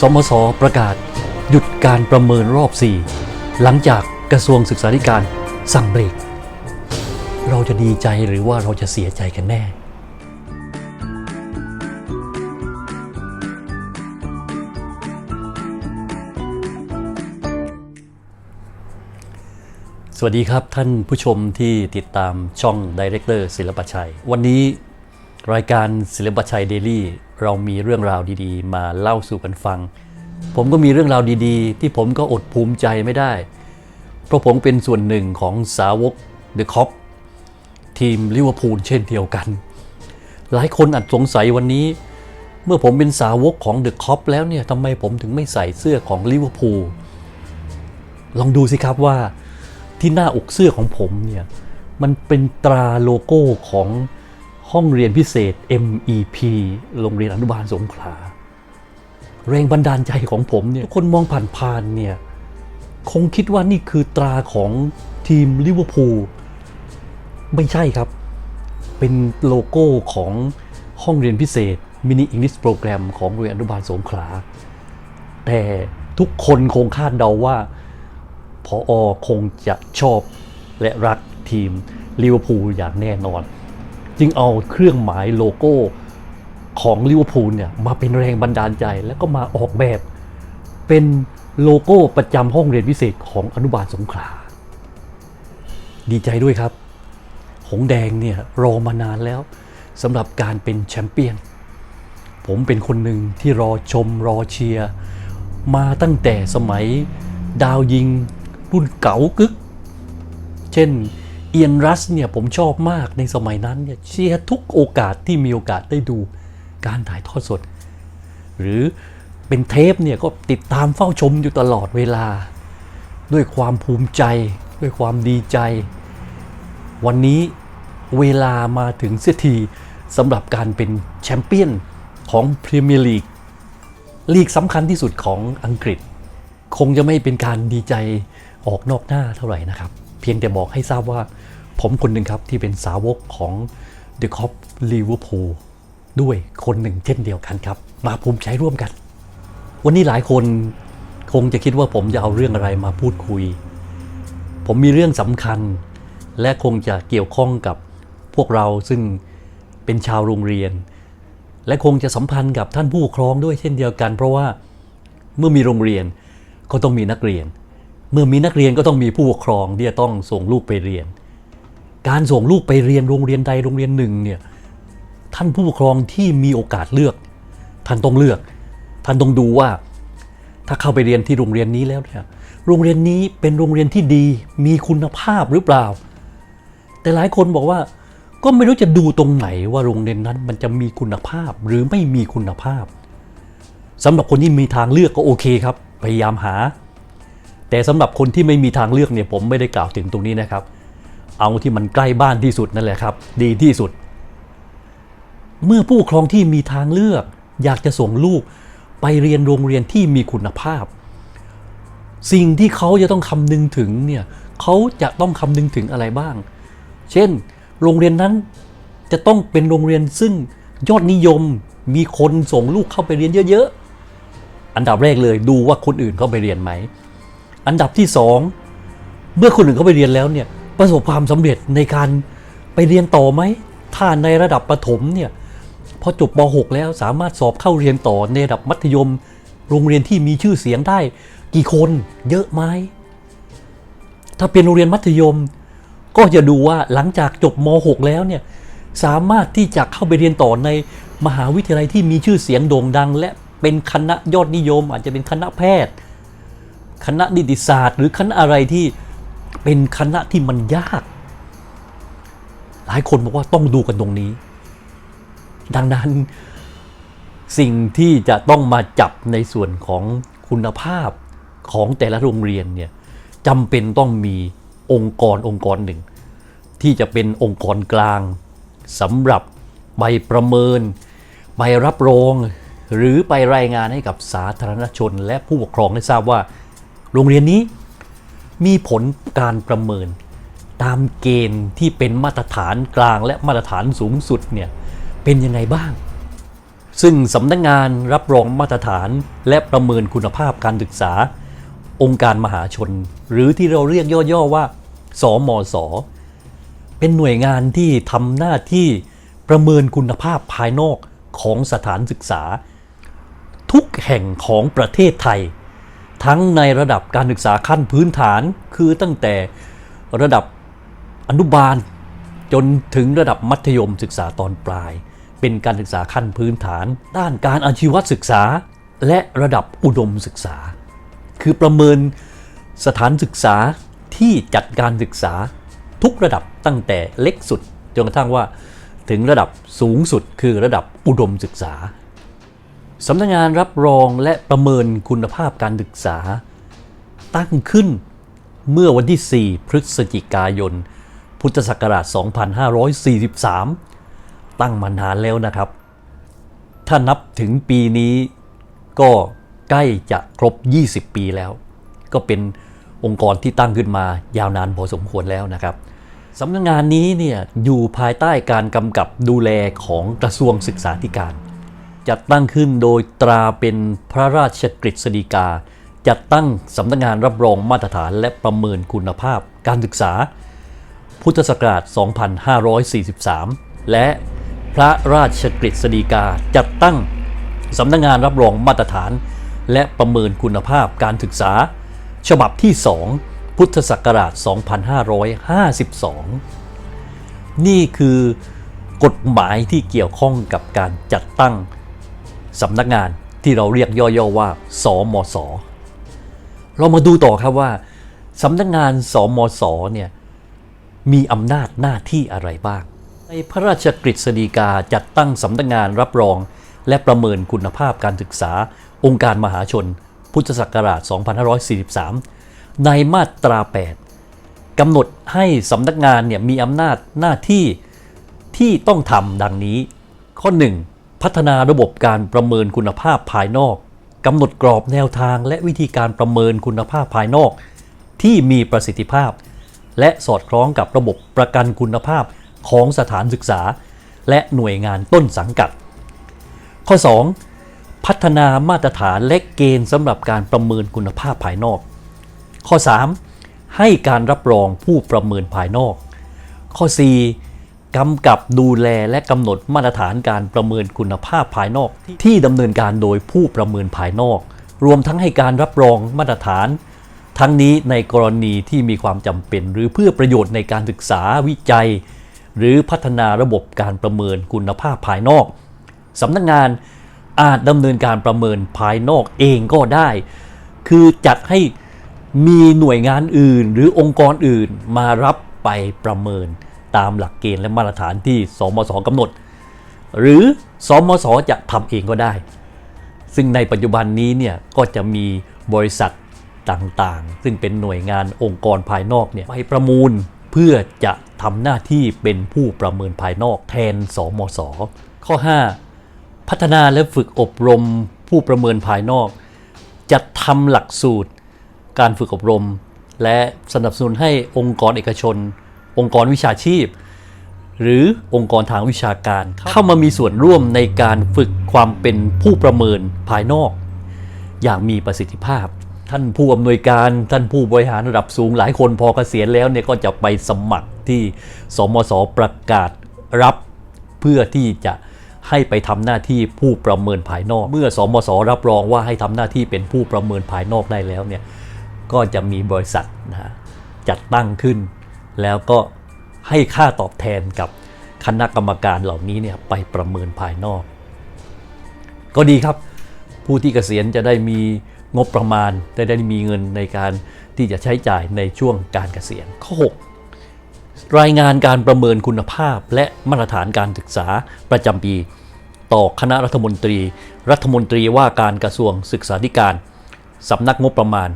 สมสประกาศ หยุดการประเมินรอบ 4 หลังจากกระทรวงศึกษาธิการสั่งเบรก เราจะดีใจหรือว่าเราจะเสียใจกันแน่ สวัสดีครับท่านผู้ชมที่ติดตามช่องดีเรคเตอร์ศิลปชัย วันนี้รายการศิลปชัยเดลี่ เรามีเรื่องราวดีๆ มาเล่าสู่กันฟัง ผมก็มีเรื่องราวดีๆ ที่ผมก็อดภูมิใจไม่ได้ เพราะผมเป็นส่วนหนึ่งของสาวกเดอะคอปทีมลิเวอร์พูลเช่นเดียวกัน หลายคนอาจสงสัยวันนี้ เมื่อผมเป็นสาวกของเดอะคอปแล้วเนี่ยทำไมผมถึงไม่ใส่เสื้อของลิเวอร์พูลลองดูสิครับว่าที่หน้าอกเสื้อของผมเนี่ยมันเป็นตราโลโก้ของ ห้องเรียนพิเศษ MEP โรงเรียนอนุบาลสงขลา แรงบันดาลใจของผมเนี่ยทุกคนมองผ่านๆเนี่ย คงคิดว่านี่คือตราของทีมลิเวอร์พูลไม่ใช่ครับ เป็นโลโก้ของห้องเรียนพิเศษมินิอังกฤษโปรแกรมของโรงเรียนอนุบาลสงขลา แต่ทุกคนคงคาดเดาว่าพออคงจะชอบและรักทีมลิเวอร์พูลอย่างแน่นอน จึงเอาเครื่องหมายโลโก้ของลิเวอร์พูลเนี่ยมาเป็นแรงบันดาลใจแล้วก็มาออกแบบเป็นโลโก้ประจำห้องเรียนพิเศษของอนุบาลสงขลา ดีใจด้วยครับ หงแดงเนี่ยรอมานานแล้วสำหรับการเป็นแชมเปี้ยน ผมเป็นคนหนึ่งที่รอชมรอเชียร์ มาตั้งแต่สมัยดาวยิงรุ่นเก๋ากึก เช่น เอียนรัสเนี่ยผมชอบมากในสมัยนั้นเนี่ยเชียร์ทุกโอกาสที่มีโอกาสได้ดูการถ่ายทอดสด หรือเป็นเทปเนี่ยก็ติดตามเฝ้าชมอยู่ตลอดเวลา ด้วยความภูมิใจ ด้วยความดีใจ วันนี้เวลามาถึงเสียทีสำหรับการเป็นแชมเปี้ยนของพรีเมียร์ลีกลีกสำคัญที่สุดของอังกฤษ คงจะไม่เป็นการดีใจออกนอกหน้าเท่าไหร่นะครับ พียงแต่บอกให้ทราบว่า ผมคนหนึ่งครับที่เป็นสาวกของ The Cop Liverpool ด้วยคนหนึ่งเช่นเดียวกันครับ มาภูมิใจร่วมกัน วันนี้หลายคนคงจะคิดว่าผมจะเอาเรื่องอะไรมาพูดคุย ผมมีเรื่องสำคัญ และคงจะเกี่ยวข้องกับพวกเราซึ่งเป็นชาวโรงเรียน และคงจะสัมพันธ์กับท่านผู้ปกครองด้วยเช่นเดียวกัน เพราะว่าเมื่อมีโรงเรียนก็ต้องมีนักเรียน เมื่อมีนักเรียนก็ต้องมีผู้ปกครองที่จะต้องส่งลูกไปเรียน การส่งลูกไปเรียนโรงเรียนใดโรงเรียนหนึ่งเนี่ยท่านผู้ปกครองที่มีโอกาสเลือก ท่านต้องเลือก ท่านต้องดูว่า ถ้าเข้าไปเรียนที่โรงเรียนนี้แล้วเนี่ยโรงเรียนนี้เป็นโรงเรียนที่ดีมีคุณภาพหรือเปล่า แต่หลายคนบอกว่าก็ไม่รู้จะดูตรงไหนว่าโรงเรียนนั้นมันจะมีคุณภาพหรือไม่มีคุณภาพสำหรับคนที่มีทางเลือกก็โอเคครับ พยายามหา แต่สำหรับคนที่ไม่มีทางเลือกเนี่ยผมไม่ได้กล่าวถึงตรงนี้นะครับ เอาที่มันใกล้บ้านที่สุดนั่นแหละครับ ดีที่สุด เมื่อผู้ปกครองที่มีทางเลือก อยากจะส่งลูกไปเรียนโรงเรียนที่มีคุณภาพ สิ่งที่เขาจะต้องคำนึงถึงเนี่ยเขาจะต้องคำนึงถึงอะไรบ้าง เช่น โรงเรียนนั้นจะต้องเป็นโรงเรียนซึ่งยอดนิยมมีคนส่งลูกเข้าไปเรียนเยอะ ๆ อันดับแรกเลยดูว่าคนอื่นเข้าไปเรียนไหม อันดับที่สองเมื่อคนอื่นเขาไปเรียนแล้วเนี่ยประสบความสำเร็จในการไปเรียนต่อไหม ถ้าในระดับประถมเนี่ยพอจบป .6 แล้วสามารถสอบเข้าเรียนต่อในระดับมัธยม โรงเรียนที่มีชื่อเสียงได้กี่คนเยอะไหมถ้าเป็นโรงเรียนมัธยม ก็จะดูว่าหลังจากจบม .6 แล้วเนี่ยสามารถที่จะเข้าไปเรียนต่อในมหาวิทยาลัยที่มีชื่อเสียงโด่งดัง และเป็นคณะยอดนิยม อาจจะเป็นคณะแพทย์ คณะนิติศาสตร์ หรือคณะอะไรที่เป็นคณะที่มันยาก หลายคนบอกว่าต้องดูกันตรงนี้ ดังนั้นสิ่งที่จะต้องมาจับในส่วนของคุณภาพของแต่ละโรงเรียนเนี่ยจำเป็นต้องมีองค์กรองค์กรหนึ่ง ที่จะเป็นองค์กรกลางสำหรับใบประเมินใบรับรอง หรือไปรายงานให้กับสาธารณชนและผู้ปกครองได้ทราบว่า โรงเรียนนี้มีผลการประเมินตามเกณฑ์ที่เป็นมาตรฐานกลางและมาตรฐานสูงสุดเนี่ยเป็นยังไงบ้าง ซึ่งสำนักงงานรับรองมาตรฐานและประเมินคุณภาพการศึกษา องค์การมหาชน หรือที่เราเรียกย่อๆว่า สมสเป็นหน่วยงานที่ทำหน้าที่ประเมินคุณภาพภายนอกของสถานศึกษา ทุกแห่งของประเทศไทย ทั้งในระดับการศึกษาขั้นพื้นฐานคือตั้งแต่ระดับอนุบาล จนถึงระดับมัธยมศึกษาตอนปลาย เป็นการศึกษาขั้นพื้นฐาน ด้านการอาชีวศึกษา และระดับอุดมศึกษา คือประเมินสถานศึกษาที่จัดการศึกษาทุกระดับตั้งแต่เล็กสุดจนกระทั่งว่าถึงระดับสูงสุดคือระดับอุดมศึกษา สำนักงานรับรองและประเมินคุณภาพการศึกษา ตั้งขึ้นเมื่อวันที่ 4 พฤศจิกายน พุทธศักราช 2543 ตั้งมานานแล้วนะครับ ถ้านับถึงปีนี้ก็ใกล้จะครบ 20 ปีแล้ว ก็เป็นองค์กรที่ตั้งขึ้นมายาวนานพอสมควรแล้วนะครับสำนักงานนี้เนี่ยอยู่ภายใต้การกำกับดูแลของกระทรวงศึกษาธิการ จัดตั้งขึ้นโดยตราเป็นพระราชกฤษฎีกา จัดตั้งสำนักงานรับรองมาตรฐานและประเมินคุณภาพการศึกษา พุทธศักราช 2543 และพระราชกฤษฎีกาจัดตั้งสำนักงานรับรองมาตรฐาน และประเมินคุณภาพการศึกษา ฉบับที่ 2 พุทธศักราช 2552 นี่คือกฎหมายที่เกี่ยวข้องกับการจัดตั้ง สำนักงานที่เราเรียกย่อๆว่า สมส เรามาดูต่อครับว่าสำนักงานสมสเนี่ยมีอำนาจหน้าที่อะไรบ้าง ในพระราชกฤษฎีกาจัดตั้งสำนักงานรับรอง และประเมินคุณภาพการศึกษา องค์การมหาชน พุทธศักราช 2543 ในมาตรา 8กำหนดให้สำนักงานเนี่ยมีอำนาจหน้าที่ที่ต้องทำดังนี้ ข้อ 1. พัฒนาระบบการประเมินคุณภาพภายนอกกำหนดกรอบแนวทางและวิธีการประเมินคุณภาพภายนอก ที่มีประสิทธิภาพ และสอดคล้องกับระบบประกันคุณภาพของสถานศึกษา และหน่วยงานต้นสังกัด ข้อ 2. พัฒนามาตรฐานและเกณฑ์สำหรับการประเมินคุณภาพภายนอก ข้อ 3. ให้การรับรองผู้ประเมินภายนอก ข้อ 4. กำกับดูแลและกำหนดมาตรฐานการประเมินคุณภาพภายนอก ที่ดำเนินการโดยผู้ประเมินภายนอก รวมทั้งให้การรับรองมาตรฐาน ทั้งนี้ในกรณีที่มีความจำเป็น หรือเพื่อประโยชน์ในการศึกษาวิจัย หรือพัฒนาระบบการประเมินคุณภาพภายนอกสำนักงานอาจดำเนินการประเมินภายนอกเองก็ได้ คือจัดให้มีหน่วยงานอื่น หรือองค์กรอื่นมารับไปประเมิน ตามหลักเกณฑ์และมาตรฐานที่สมสกำหนด หรือสมสจะทำเองก็ได้ ซึ่งในปัจจุบันนี้เนี่ยก็จะมีบริษัทต่างๆ ซึ่งเป็นหน่วยงานองค์กรภายนอกเนี่ยไปประมูลเพื่อจะทำหน้าที่เป็นผู้ประเมินภายนอกแทนสมสข้อ 5 พัฒนาและฝึกอบรมผู้ประเมินภายนอก จัดทำหลักสูตร การฝึกอบรม และสนับสนุนให้องค์กรเอกชน องค์กรวิชาชีพ หรือองค์กรทางวิชาการ เข้ามามีส่วนร่วมในการฝึกความเป็นผู้ประเมินภายนอก อย่างมีประสิทธิภาพ ท่านผู้อำนวยการท่านผู้บริหารระดับสูงหลายคนพอเกษียณแล้วเนี่ยก็จะไปสมัครที่สมสประกาศรับเพื่อที่จะให้ไปทำหน้าที่ผู้ประเมินภายนอก เมื่อสมสรับรองว่าให้ทำหน้าที่เป็นผู้ประเมินภายนอกได้แล้วเนี่ยก็จะมีบริษัทนะฮะจัดตั้งขึ้น แล้วก็ให้ค่าตอบแทนกับคณะกรรมการเหล่านี้เนี่ยไปประเมินภายนอก ก็ดีครับ ผู้ที่เกษียณจะได้มีงบประมาณได้ได้มีเงินในการที่จะใช้จ่ายในช่วงการเกษียณข้อ6รายงานการประเมินคุณภาพและมาตรฐานการศึกษาประจำปี ต่อคณะรัฐมนตรี รัฐมนตรีว่าการกระทรวงศึกษาธิการสำนักงบประมาณ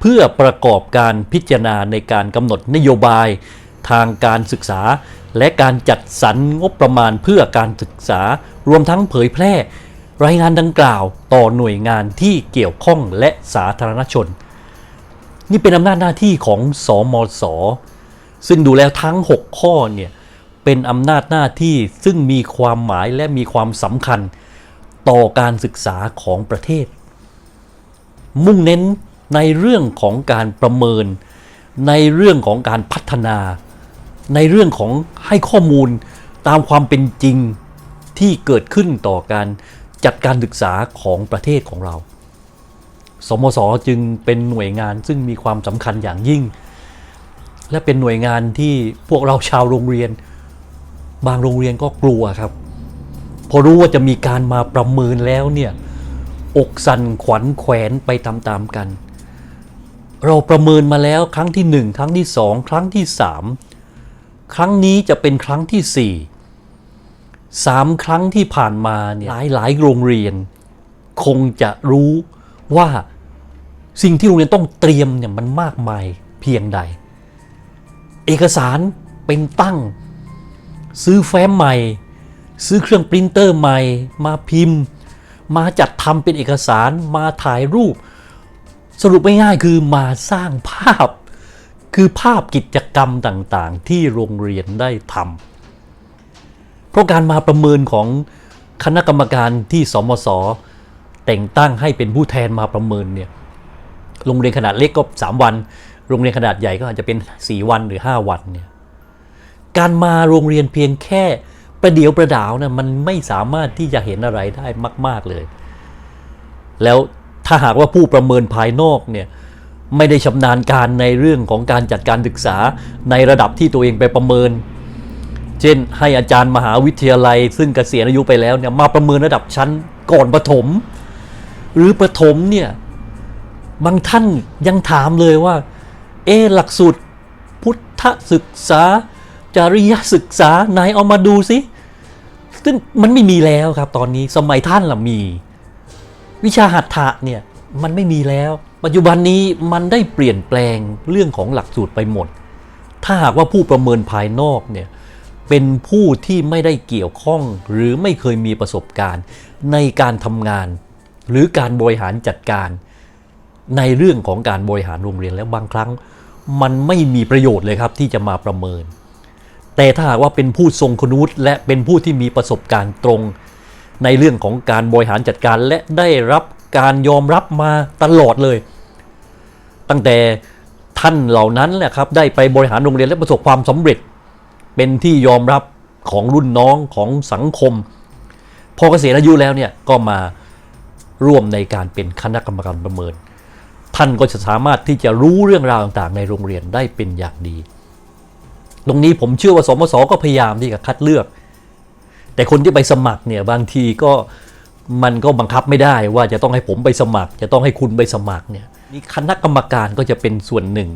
เพื่อประกอบการพิจารณาในการกำหนดนโยบายทางการศึกษา และการจัดสรรงบประมาณเพื่อการศึกษารวมทั้งเผยแพร่ รายงานดังกล่าวต่อหน่วยงานที่เกี่ยวข้องและสาธารณชน นี่เป็นอำนาจหน้าที่ของสอมสซึ่งดูแล้วทั้ง 6 ข้อเนี่ยเป็นอำนาจหน้าที่ซึ่งมีความหมายและมีความสำคัญต่อการศึกษาของประเทศ มุ่งเน้น ในเรื่องของการประเมิน ในเรื่องของการพัฒนา ในเรื่องของให้ข้อมูลตามความเป็นจริงที่เกิดขึ้นต่อการจัดการศึกษาของประเทศของเรา สมศจึงเป็นหน่วยงานซึ่งมีความสำคัญอย่างยิ่ง และเป็นหน่วยงานที่พวกเราชาวโรงเรียน บางโรงเรียนก็กลัวครับ พอรู้ว่าจะมีการมาประเมินแล้วเนี่ยอกสั่นขวัญแขวนไปตามๆกัน เราประเมินมาแล้วครั้งที่หนึ่งครั้งที่สองครั้งที่สามครั้งนี้จะเป็นครั้งที่สี่สามครั้งที่ผ่านมาเนี่ยหลายหลายโรงเรียน คงจะรู้ว่าสิ่งที่โรงเรียนต้องเตรียมเนี่ยมันมากมายเพียงใด เอกสารเป็นตั้ง ซื้อแฟ้มใหม่ ซื้อเครื่องปรินเตอร์ใหม่ มาพิมพ์ มาจัดทำเป็นเอกสารมาถ่ายรูป สรุปง่ายๆคือมาสร้างภาพ คือภาพกิจกรรมต่างๆ ที่โรงเรียนได้ทำเพราะการมาประเมินของคณะกรรมการที่สมศแต่งตั้งให้เป็นผู้แทนมาประเมินเนี่ยโรงเรียนขนาดเล็กก็ 3 วัน โรงเรียนขนาดใหญ่ก็อาจจะเป็น 4 วันหรือ 5 วันเนี่ยการมาโรงเรียนเพียงแค่ประเดียวประดาวนะมันไม่สามารถที่จะเห็นอะไรได้มาก ๆเลย แล้ว ถ้าหากว่าผู้ประเมินภายนอกเนี่ยไม่ได้ชำนาญการในเรื่องของการจัดการศึกษาในระดับที่ตัวเองไปประเมิน เช่นให้อาจารย์มหาวิทยาลัย ซึ่งเกษียณอายุไปแล้วเนี่ยมาประเมินระดับชั้นก่อนประถม หรือประถมเนี่ยบางท่านยังถามเลยว่า เอหลักสูตรพุทธศึกษา จริยศึกษาไหนเอามาดูสิซึ่งมันไม่มีแล้วครับตอนนี้สมัยท่านล่ะมี วิชาหัตถะเนี่ยมันไม่มีแล้ว ปัจจุบันนี้มันได้เปลี่ยนแปลงเรื่องของหลักสูตรไปหมด ถ้าหากว่าผู้ประเมินภายนอกเนี่ยเป็นผู้ที่ไม่ได้เกี่ยวข้องหรือไม่เคยมีประสบการณ์ ในการทำงาน หรือการบริหารจัดการ ในเรื่องของการบริหารโรงเรียนแล้วบางครั้ง มันไม่มีประโยชน์เลยครับที่จะมาประเมิน แต่ถ้าหากว่าเป็นผู้ทรงคุณวุฒิและเป็นผู้ที่มีประสบการณ์ตรง ในเรื่องของการบริหารจัดการและได้รับการยอมรับมาตลอดเลย ตั้งแต่ท่านเหล่านั้นแหละครับได้ไปบริหารโรงเรียนและประสบความสำเร็จ เป็นที่ยอมรับของรุ่นน้องของสังคม พอเกษียณอายุแล้วเนี่ยก็มาร่วมในการเป็นคณะกรรมการประเมิน ท่านก็จะสามารถที่จะรู้เรื่องราวต่างๆ ในโรงเรียนได้เป็นอย่างดี ตรงนี้ผมเชื่อว่าสมศก็พยายามที่จะคัดเลือก แต่คนที่ไปสมัครเนี่ยบางทีก็มันก็บังคับไม่ได้ว่าจะต้องให้ผมไปสมัคร จะต้องให้คุณไปสมัครเนี่ยนี่คณะกรรมการก็จะเป็นส่วนหนึ่ง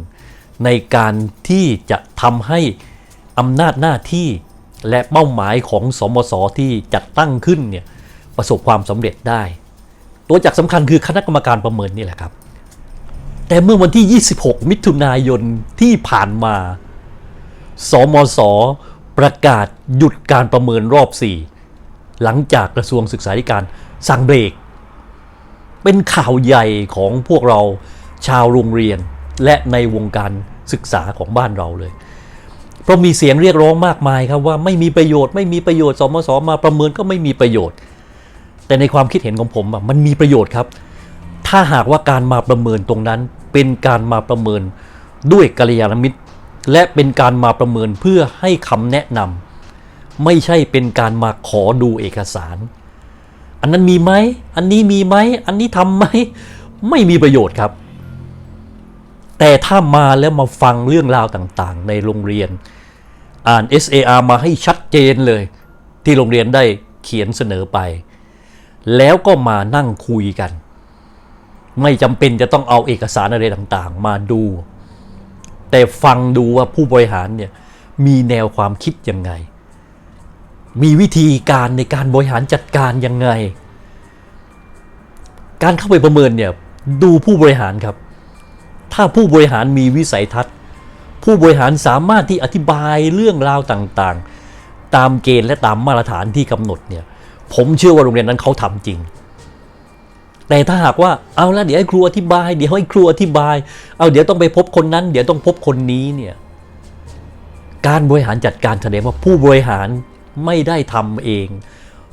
ในการที่จะทำให้อำนาจหน้าที่และเป้าหมายของสมศที่จัดตั้งขึ้นเนี่ยประสบความสำเร็จได้ ตัวจักรสำคัญคือคณะกรรมการประเมินนี่แหละครับ แต่เมื่อวันที่ 26 มิถุนายนที่ผ่านมา สมศ ประกาศหยุดการประเมินรอบ 4 หลังจากกระทรวงศึกษาธิการสั่งเบรก เป็นข่าวใหญ่ของพวกเราชาวโรงเรียนและในวงการศึกษาของบ้านเราเลย เพราะมีเสียงเรียกร้องมากมายครับว่าไม่มีประโยชน์ไม่มีประโยชน์สมศมาประเมินก็ไม่มีประโยชน์ แต่ในความคิดเห็นของผมมันมีประโยชน์ครับ ถ้าหากว่าการมาประเมินตรงนั้นเป็นการมาประเมินด้วยกัลยาณมิตร และเป็นการมาประเมินเพื่อให้คำแนะนำไม่ใช่เป็นการมาขอดูเอกสาร อันนั้นมีไหม อันนี้มีไหม อันนี้ทำไหม ไม่มีประโยชน์ครับ แต่ถ้ามาแล้วมาฟังเรื่องราวต่างๆ ในโรงเรียน อ่าน SAR มาให้ชัดเจนเลย ที่โรงเรียนได้เขียนเสนอไป แล้วก็มานั่งคุยกัน ไม่จำเป็นจะต้องเอาเอกสารอะไรต่างๆ มาดู แต่ฟังดูว่าผู้บริหารเนี่ยมีแนวความคิดยังไง มีวิธีการในการบริหารจัดการยังไง การเข้าไปประเมินเนี่ยดูผู้บริหารครับ ถ้าผู้บริหารมีวิสัยทัศน์ ผู้บริหารสามารถที่อธิบายเรื่องราวต่างๆ ตามเกณฑ์และตามมาตรฐานที่กำหนดเนี่ยผมเชื่อว่าโรงเรียนนั้นเขาทำจริง แต่ถ้าหากว่าเอาละเดี๋ยวให้ครูอธิบาย เดี๋ยวให้ครูอธิบาย เอาเดี๋ยวต้องไปพบคนนั้น เดี๋ยวต้องพบคนนี้เนี่ยการบริหารจัดการแสดงว่าผู้บริหารไม่ได้ทำเอง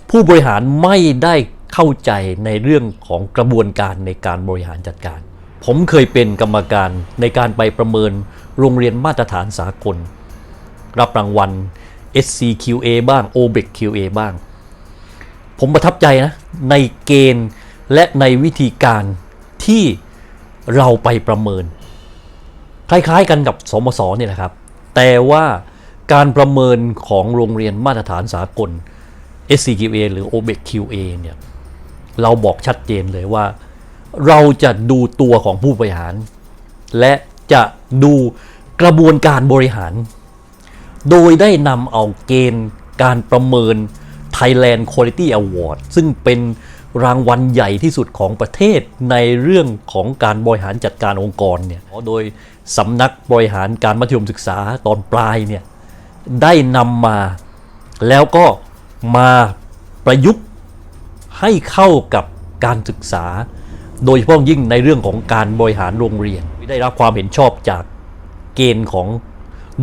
ผู้บริหารไม่ได้เข้าใจในเรื่องของกระบวนการในการบริหารจัดการ ผมเคยเป็นกรรมการในการไปประเมินโรงเรียนมาตรฐานสากล รับรางวัล SCQA บ้าง OBEC-QA บ้าง ผมประทับใจนะในเกณฑ์ และในวิธีการที่เราไปประเมิน คล้ายๆกันกับสมศเนี่ยแหละครับ แต่ว่าการประเมินของโรงเรียนมาตรฐานสากล SCQA หรือ OBEC-QA เนี่ยเราบอกชัดเจนเลยว่า เราจะดูตัวของผู้บริหาร และจะดูกระบวนการบริหาร โดยได้นำเอาเกณฑ์การประเมิน Thailand Quality Award ซึ่งเป็น รางวัลใหญ่ที่สุดของประเทศในเรื่องของการบริหารจัดการองค์กรเนี่ยโดยสำนักบริหารการมัธยมศึกษาตอนปลายเนี่ยได้นำมาแล้วก็มาประยุกต์ให้เข้ากับการศึกษา โดยเฉพาะยิ่งในเรื่องของการบริหารโรงเรียน ได้รับความเห็นชอบจากเกณฑ์ของ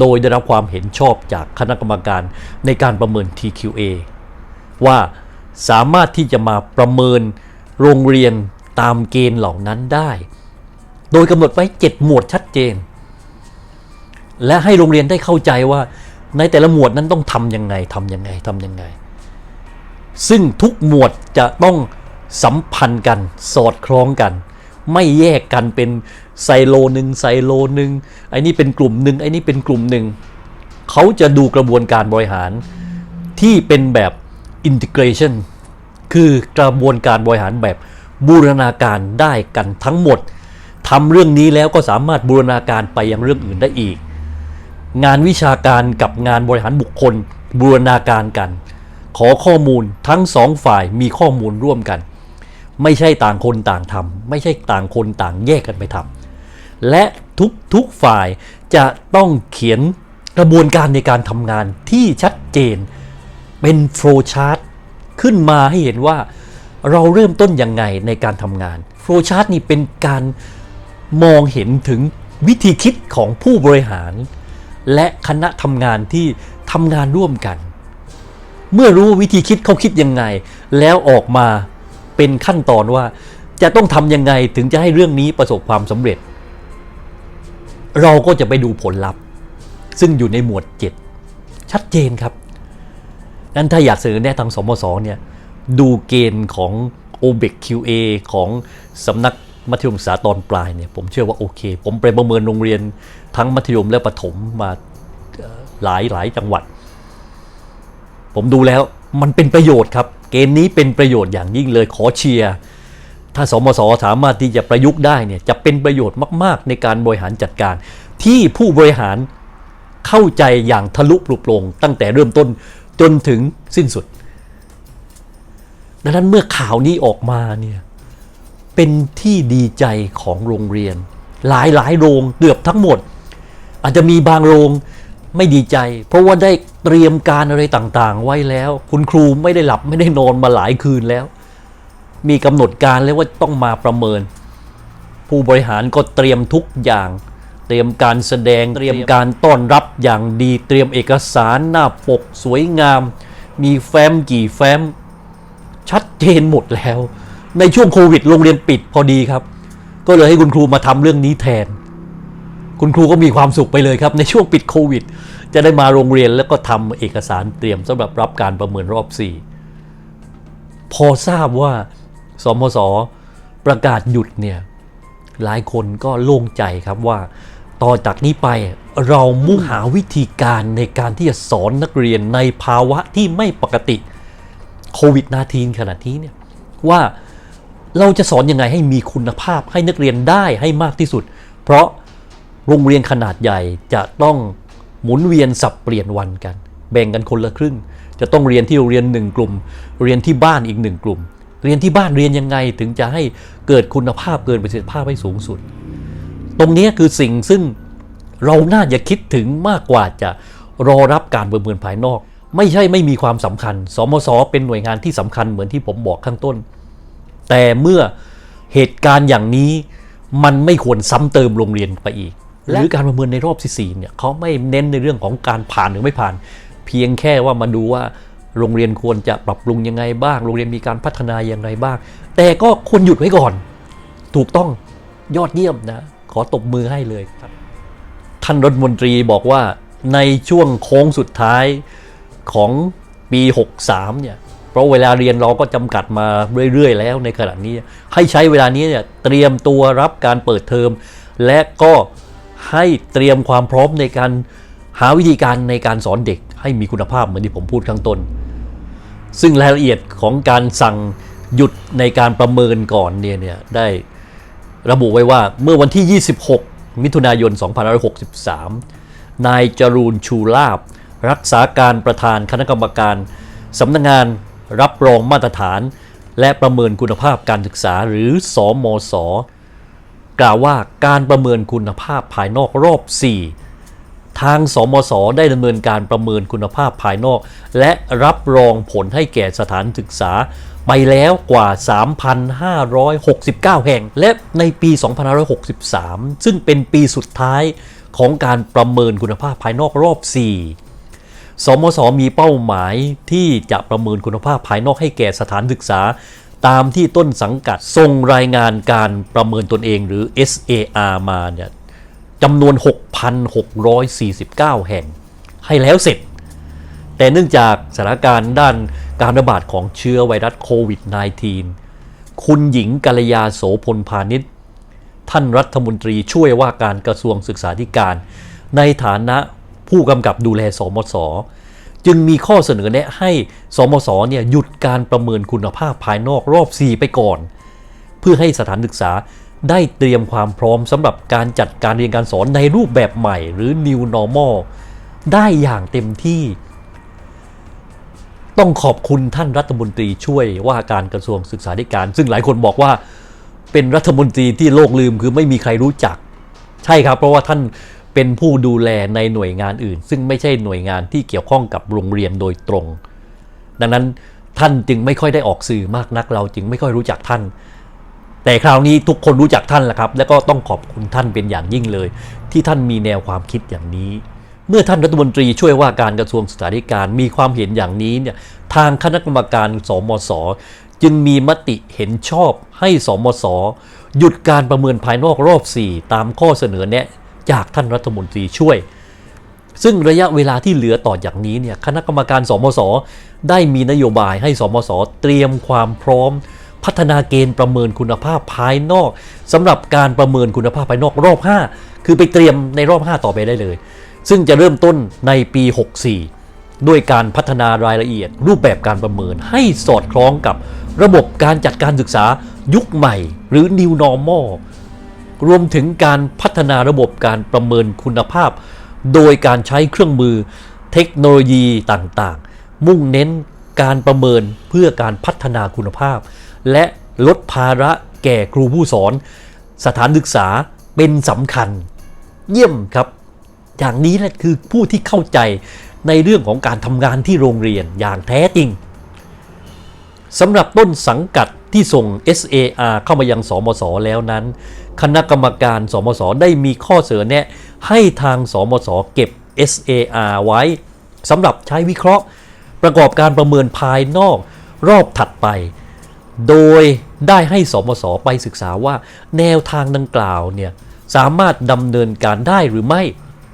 โดยได้รับความเห็นชอบจากคณะกรรมการในการประเมิน TQA ว่า สามารถที่จะมาประเมินโรงเรียนตามเกณฑ์เหล่านั้นได้ โดยกำหนดไว้ 7 หมวดชัดเจน และให้โรงเรียนได้เข้าใจว่าในแต่ละหมวดนั้นต้องทำยังไงทำยังไงทำยังไง ซึ่งทุกหมวดจะต้องสัมพันธ์กันสอดคล้องกัน ไม่แยกกันเป็นไซโลหนึ่งไซโลหนึ่งไอ้นี่เป็นกลุ่มหนึ่งไอ้นี่เป็นกลุ่มหนึ่งเขาจะดูกระบวนการบริหารที่เป็นแบบ integration คือกระบวนการบริหารแบบบูรณาการได้กันทั้งหมดทำเรื่องนี้แล้วก็สามารถบูรณาการไปยังเรื่องอื่นได้อีก งานวิชาการกับงานบริหารบุคคลบูรณาการกัน ขอข้อมูลทั้งสองฝ่ายมีข้อมูลร่วมกัน ไม่ใช่ต่างคนต่างทำไม่ใช่ต่างคนต่างแยกกันไปทำและทุกทุกฝ่ายจะต้องเขียนกระบวนการในการทำงานที่ชัดเจน เป็นโฟล์ชาร์ตขึ้นมาให้เห็นว่าเราเริ่มต้นยังไงในการทำงานโฟล์ชาร์ตนี่เป็นการมองเห็นถึงวิธีคิดของผู้บริหาร และคณะทำงานที่ทำงานร่วมกัน เมื่อรู้วิธีคิดเขาคิดยังไง แล้วออกมาเป็นขั้นตอนว่าจะต้องทำยังไงถึงจะให้เรื่องนี้ประสบความสำเร็จ เราก็จะไปดูผลลัพธ์ ซึ่งอยู่ในหมวด 7 ชัดเจนครับ นั้นถ้าอยากเสนอแนะทางสมศเนี่ยดูเกณฑ์ของ o b e c QA ของสำนักมัธยมศึกษาตอนปลายเนี่ยผมเชื่อว่าโอเค ผมไปประเมินโรงเรียนทั้งมัธยมและประถมมาหลายหลายจังหวัด ผมดูแล้วมันเป็นประโยชน์ครับ เกณฑ์นี้เป็นประโยชน์อย่างยิ่งเลยขอเชียร์ถ้าสมศสามารถที่จะประยุกต์ได้เนี่ยจะเป็นประโยชน์มาก ๆ ในการบริหารจัดการ ที่ผู้บริหารเข้าใจอย่างทะลุปลุกโปรงตั้งแต่เริ่มต้น จนถึงสิ้นสุด ดังนั้นเมื่อข่าวนี้ออกมาเนี่ยเป็นที่ดีใจของโรงเรียน หลายหลายโรงเกือบทั้งหมด อาจจะมีบางโรงไม่ดีใจ เพราะว่าได้เตรียมการอะไรต่างๆ ไว้แล้ว คุณครูไม่ได้หลับไม่ได้นอนมาหลายคืนแล้ว มีกำหนดการแล้วว่าต้องมาประเมิน ผู้บริหารก็เตรียมทุกอย่าง เตรียมการแสดงเตรียมการต้อนรับอย่างดีเตรียมเอกสารหน้าปกสวยงาม มีแฟ้มกี่แฟ้ม ชัดเจนหมดแล้ว ในช่วงโควิดโรงเรียนปิดพอดีครับ ก็เลยให้คุณครูมาทำเรื่องนี้แทน คุณครูก็มีความสุขไปเลยครับ ในช่วงปิดโควิด จะได้มาโรงเรียนแล้วก็ทำเอกสารเตรียมสำหรับรับการประเมินรอบ 4 พอทราบว่าสมศประกาศหยุดเนี่ยหลายคนก็โล่งใจครับว่า ต่อจากนี้ไปเรามุ่งหาวิธีการในการที่จะสอนนักเรียนในภาวะที่ไม่ปกติโควิด -19 ขนาดนี้เนี่ยว่าเราจะสอนยังไงให้มีคุณภาพให้นักเรียนได้ให้มากที่สุด เพราะโรงเรียนขนาดใหญ่จะต้องหมุนเวียนสับเปลี่ยนวันกัน แบ่งกันคนละครึ่ง จะต้องเรียนที่โรงเรียนหนึ่งกลุ่ม เรียนที่บ้านอีกหนึ่งกลุ่ม เรียนที่บ้านเรียนยังไงถึงจะให้เกิดคุณภาพเกิดประสิทธิภาพให้สูงสุด ตรงนี้คือสิ่งซึ่งเราน่าจะคิดถึงมากกว่าจะรอรับการประเมินภายนอก ไม่ใช่ไม่มีความสำคัญ สมศเป็นหน่วยงานที่สำคัญเหมือนที่ผมบอกข้างต้น แต่เมื่อเหตุการณ์อย่างนี้มันไม่ควรซ้ำเติมโรงเรียนไปอีก หรือการประเมินในรอบที่สี่เนี่ยเขาไม่เน้นในเรื่องของการผ่านหรือไม่ผ่าน เพียงแค่ว่ามาดูว่าโรงเรียนควรจะปรับปรุงยังไงบ้าง โรงเรียนมีการพัฒนาอย่างไรบ้าง แต่ก็ควรหยุดไว้ก่อน ถูกต้องยอดเยี่ยมนะ ขอตบมือให้เลยครับ ท่านรัฐมนตรีบอกว่าในช่วงโค้งสุดท้ายของปี 63 เนี่ย เพราะเวลาเรียนเราก็จำกัดมาเรื่อย ๆ แล้วในขณะนี้ ให้ใช้เวลานี้เนี่ยเตรียมตัวรับการเปิดเทอม และก็ให้เตรียมความพร้อมในการหาวิธีการในการสอนเด็ก ให้มีคุณภาพเหมือนที่ผมพูดข้างต้น ซึ่งรายละเอียดของการสั่งหยุดในการประเมินก่อนเนี่ยเนี่ยได้ ระบุไว้ว่าเมื่อวันที่ 26 มิถุนายน 2563 นายจรูนชูลาบ รักษาการประธานคณะกรรมการสำนักงานรับรองมาตรฐาน และประเมินคุณภาพการศึกษาหรือสอมสกล่าวว่าการประเมินคุณภาพภายนอกรอบ 4 ทางสมสได้ดำเนินการประเมินคุณภาพภายนอก และรับรองผลให้แก่สถานศึกษา ไปแล้วกว่า 3,569 แห่ง และในปี 2563 ซึ่งเป็นปีสุดท้ายของการประเมินคุณภาพภายนอกรอบ 4 สมสมีเป้าหมายที่จะประเมินคุณภาพภายนอกให้แก่สถานศึกษา ตามที่ต้นสังกัดส่งรายงานการประเมินตนเองหรือ SAR มาเนี่ยจำนวน 6,649 แห่ง ให้แล้วเสร็จ แต่เนื่องจากสถานการณ์ด้านการระบาดของเชื้อไวรัสโควิด -19 คุณหญิงกัลยาโสพลพาณิชย์ ท่านรัฐมนตรีช่วยว่าการกระทรวงศึกษาธิการ ในฐานะผู้กำกับดูแลสมสจึงมีข้อเสนอแนะให้สมสเนี่ยหยุดการประเมินคุณภาพภายนอกรอบ 4 ไปก่อน เพื่อให้สถานศึกษาได้เตรียมความพร้อมสำหรับการจัดการเรียนการสอนในรูปแบบใหม่หรือ New Normal ได้อย่างเต็มที่ ต้องขอบคุณท่านรัฐมนตรีช่วยว่าการกระทรวงศึกษาธิการ ซึ่งหลายคนบอกว่าเป็นรัฐมนตรีที่โลกลืมคือไม่มีใครรู้จัก ใช่ครับ เพราะว่าท่านเป็นผู้ดูแลในหน่วยงานอื่น ซึ่งไม่ใช่หน่วยงานที่เกี่ยวข้องกับโรงเรียนโดยตรง ดังนั้นท่านจึงไม่ค่อยได้ออกสื่อมากนักเราจึงไม่ค่อยรู้จักท่าน แต่คราวนี้ทุกคนรู้จักท่านแหละครับ และก็ต้องขอบคุณท่านเป็นอย่างยิ่งเลย ที่ท่านมีแนวความคิดอย่างนี้ เมื่อท่านรัฐมนตรีช่วยว่าการกระทรวงศึกษาธิการมีความเห็นอย่างนี้เนี่ยทางคณะกรรมการสมสจึงมีมติเห็นชอบให้สมสหยุดการประเมินภายนอกรอบ 4 ตามข้อเสนอแนะจากท่านรัฐมนตรีช่วย ซึ่งระยะเวลาที่เหลือต่อจากนี้เนี่ยคณะกรรมการสมสได้มีนโยบายให้สมสเตรียมความพร้อม พัฒนาเกณฑ์ประเมินคุณภาพภายนอกสำหรับการประเมินคุณภาพภายนอกรอบ 5 คือไปเตรียมในรอบ 5 ต่อไปได้เลย ซึ่งจะเริ่มต้นในปี 64 ด้วยการพัฒนารายละเอียด รูปแบบการประเมินให้สอดคล้องกับระบบการจัดการศึกษายุคใหม่ หรือ New Normal รวมถึงการพัฒนาระบบการประเมินคุณภาพ โดยการใช้เครื่องมือเทคโนโลยีต่างๆ มุ่งเน้นการประเมินเพื่อการพัฒนาคุณภาพ และลดภาระแก่ครูผู้สอน สถานศึกษาเป็นสำคัญ เยี่ยมครับ อย่างนี้แหละคือผู้ที่เข้าใจในเรื่องของการทำงานที่โรงเรียนอย่างแท้จริงสำหรับต้นสังกัดที่ส่ง SAR เข้ามายังสมสแล้วนั้น คณะกรรมการสมสได้มีข้อเสนอแนะให้ทางสมสเก็บ SAR ไว้สำหรับใช้วิเคราะห์ ประกอบการประเมินภายนอกรอบถัดไป โดยได้ให้สมสไปศึกษาว่า แนวทางดังกล่าวเนี่ยสามารถดำเนินการได้หรือไม่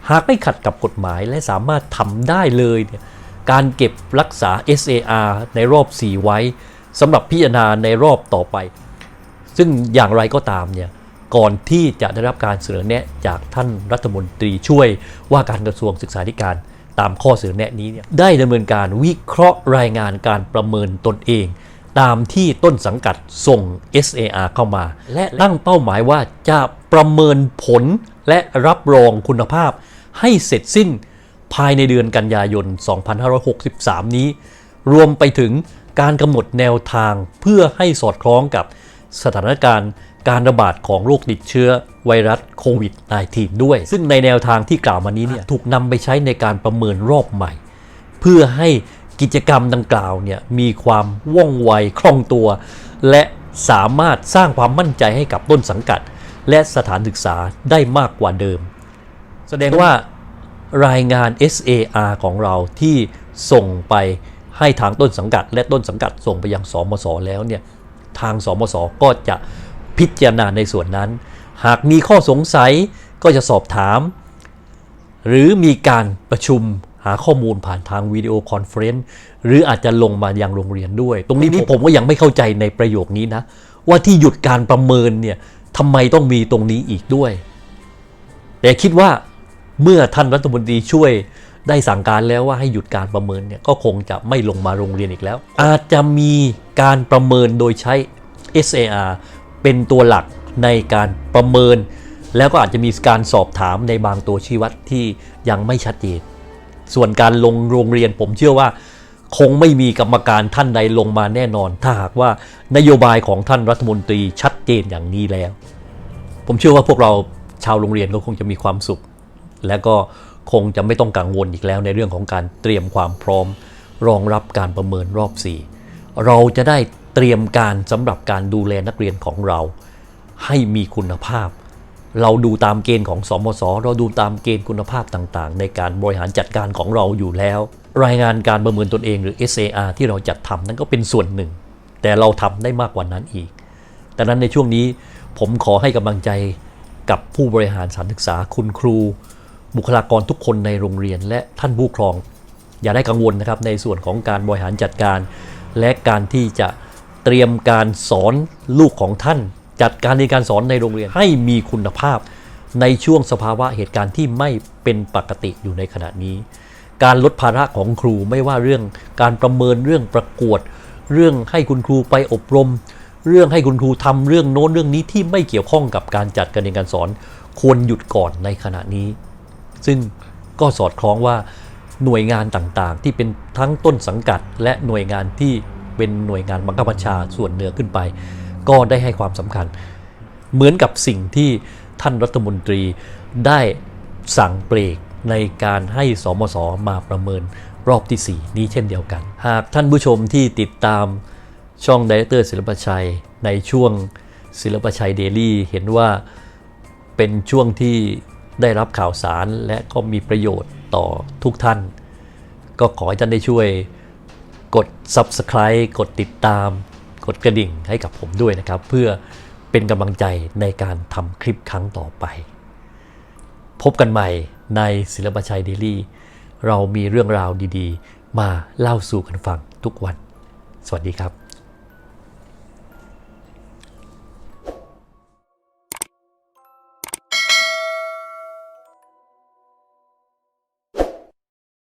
หากไม่ขัดกับกฎหมายและสามารถทำได้เลยเนี่ยการเก็บรักษา SAR ในรอบ 4 ไว้สำหรับพิจารณาในรอบต่อไป ซึ่งอย่างไรก็ตามเนี่ยก่อนที่จะได้รับการเสนอแนะจากท่านรัฐมนตรีช่วยว่าการกระทรวงศึกษาธิการตามข้อเสนอแนะนี้เนี่ยได้ดำเนินการวิเคราะห์รายงานการประเมินตนเอง ตามที่ต้นสังกัดส่ง SAR เข้ามา และตั้งเป้าหมายว่าจะประเมินผลและรับรองคุณภาพ ให้เสร็จสิ้นภายในเดือนกันยายน 2563 นี้ รวมไปถึงการกำหนดแนวทางเพื่อให้สอดคล้องกับสถานการณ์การระบาดของโรคติดเชื้อไวรัสโควิด -19 ด้วย ซึ่งในแนวทางที่กล่าวมานี้เนี่ยถูกนำไปใช้ในการประเมินรอบใหม่ เพื่อให้ กิจกรรมดังกล่าวเนี่ยมีความว่องไวคล่องตัว และสามารถสร้างความมั่นใจให้กับต้นสังกัด และสถานศึกษาได้มากกว่าเดิม แสดงว่ารายงาน SAR ของเราที่ส่งไปให้ทางต้นสังกัด และต้นสังกัดส่งไปยังสมสแล้วเนี่ยทางสมสก็จะพิจารณาในส่วนนั้น หากมีข้อสงสัยก็จะสอบถาม หรือมีการประชุม หาข้อมูลผ่านทางวิดีโอคอนเฟรนซ์หรืออาจจะลงมายังโรงเรียนด้วย ตรงนี้นี่ผมก็ยังไม่เข้าใจในประโยคนี้นะ ว่าที่หยุดการประเมินเนี่ยทำไมต้องมีตรงนี้อีกด้วย แต่คิดว่าเมื่อท่านรัฐมนตรีช่วยได้สั่งการแล้วว่าให้หยุดการประเมินเนี่ยก็คงจะไม่ลงมาโรงเรียนอีกแล้ว อาจจะมีการประเมินโดยใช้ SAR เป็นตัวหลักในการประเมิน แล้วก็อาจจะมีการสอบถามในบางตัวชี้วัดที่ยังไม่ชัดเจน ส่วนการลงโรงเรียนผมเชื่อว่า คงไม่มีกรรมการท่านใดลงมาแน่นอน ถ้าหากว่านโยบายของท่านรัฐมนตรีชัดเจนอย่างนี้แล้ว ผมเชื่อว่าพวกเราชาวโรงเรียนก็คงจะมีความสุข และก็คงจะไม่ต้องกังวลอีกแล้วในเรื่องของการเตรียมความพร้อม รองรับการประเมินรอบ 4 เราจะได้เตรียมการสำหรับการดูแลนักเรียนของเรา ให้มีคุณภาพ เราดูตามเกณฑ์ของสมสเราดูตามเกณฑ์คุณภาพต่างๆ ในการบริหารจัดการของเราอยู่แล้ว รายงานการประเมินตนเองหรือ SAR ที่เราจัดทำนั้นก็เป็นส่วนหนึ่ง แต่เราทำได้มากกว่านั้นอีกดังนั้นในช่วงนี้ผมขอให้กำลังใจกับผู้บริหารสถานศึกษาคุณครู บุคลากรทุกคนในโรงเรียนและท่านผู้ปกครอง อย่าได้กังวลนะครับในส่วนของการบริหารจัดการ และการที่จะเตรียมการสอนลูกของท่าน จัดการเรียนการสอนในโรงเรียนให้มีคุณภาพ ในช่วงสภาวะเหตุการณ์ที่ไม่เป็นปกติอยู่ในขณะนี้ การลดภาระของครูไม่ว่าเรื่องการประเมินเรื่องประกวด เรื่องให้คุณครูไปอบรม เรื่องให้คุณครูทำเรื่องโน้นเรื่องนี้ที่ไม่เกี่ยวข้องกับการจัดการเรียนการสอน ควรหยุดก่อนในขณะนี้ ซึ่งก็สอดคล้องว่าหน่วยงานต่างๆ ที่เป็นทั้งต้นสังกัด และหน่วยงานที่เป็นหน่วยงานบังคับบัญชาส่วนเหนือขึ้นไป ก็ได้ให้ความสำคัญ เหมือนกับสิ่งที่ท่านรัฐมนตรีได้สั่งเบรกในการให้สมสมาประเมินรอบที่ 4 นี้เช่นเดียวกัน หากท่านผู้ชมที่ติดตามช่องไดเรเตอร์ศิลปชัย ในช่วงศิลปชัยเดลี่เห็นว่าเป็นช่วงที่ได้รับข่าวสารและก็มีประโยชน์ต่อทุกท่าน ก็ขอให้ท่านได้ช่วยกด Subscribe กดติดตาม ดกระดิ่งให้กับผมด้วยนะครับ เพื่อเป็นกำลังใจในการทำคลิปครั้งต่อไป พบกันใหม่ในศิลปชัยเดลี่ เรามีเรื่องราวดีๆ มาเล่าสู่กันฟังทุกวัน สวัสดีครับ